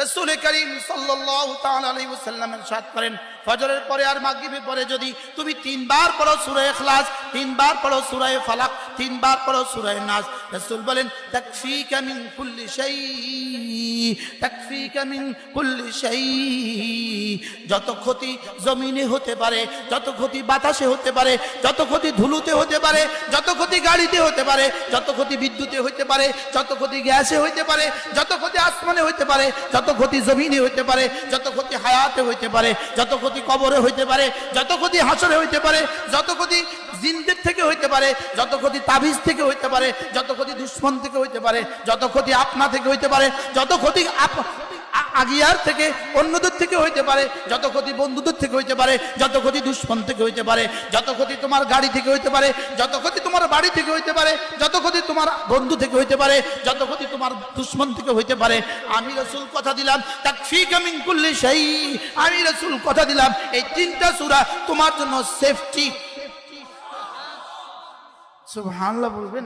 রসুল করিম ওয়াসাল্লাম ইরশাদ করেন। ফজরের পরে আর মাগরিবের পরে যদি তুমি তিনবার পড়ো সূরা ইখলাস, তিনবার পড়ো সূরা ফালাক, তিনবার পড়ো সূরা নাস, রাসূল বলেন, তাকফিকা মিন কুল্লি শাই তাকফিকা মিন কুল্লি শাই যত ক্ষতি জমিনে হতে পারে, যত ক্ষতি বাতাসে হতে পারে, যত ক্ষতি ধুলোতে হতে পারে, যত ক্ষতি গাড়িতে হতে পারে, যত ক্ষতি বিদ্যুতে হতে পারে, যত ক্ষতি গ্যাসে হইতে পারে, যত আসমানে হইতে পারে, যত ক্ষতি জমিনে হইতে পারে, যত ক্ষতি হায়াতে হইতে পারে, যত ক্ষতি কবরে হইতে পারে, যত ক্ষতি হাসরে হইতে পারে, যত ক্ষতি জিন্দের থেকে হইতে পারে, যত ক্ষতি তাবিজ থেকে হইতে পারে, যত ক্ষতি দুশ্মন থেকে হইতে পারে, যত ক্ষতি আপনা থেকে হইতে পারে, যত ক্ষতি আপ- আগিয়ার থেকে অন্যদের থেকে হইতে পারে, যত ক্ষতি বন্ধুদের থেকে হইতে পারে, যত ক্ষতি দুশ্মন থেকে হইতে পারে, যত ক্ষতি তোমার গাড়ি থেকে হইতে পারে, যত ক্ষতি তোমার বাড়ি থেকে হইতে পারে, যত ক্ষতি তোমার বন্ধু থেকে হইতে পারে, যত ক্ষতি তোমার দুশ্মন থেকে হইতে পারে। আমি রসুল কথা দিলাম, তাকফিকা মিন কুল্লি সেই আমি রসুল কথা দিলাম, এই তিনটা সুরা তোমার জন্য সেফটি সুবহানাল্লাহ বলবেন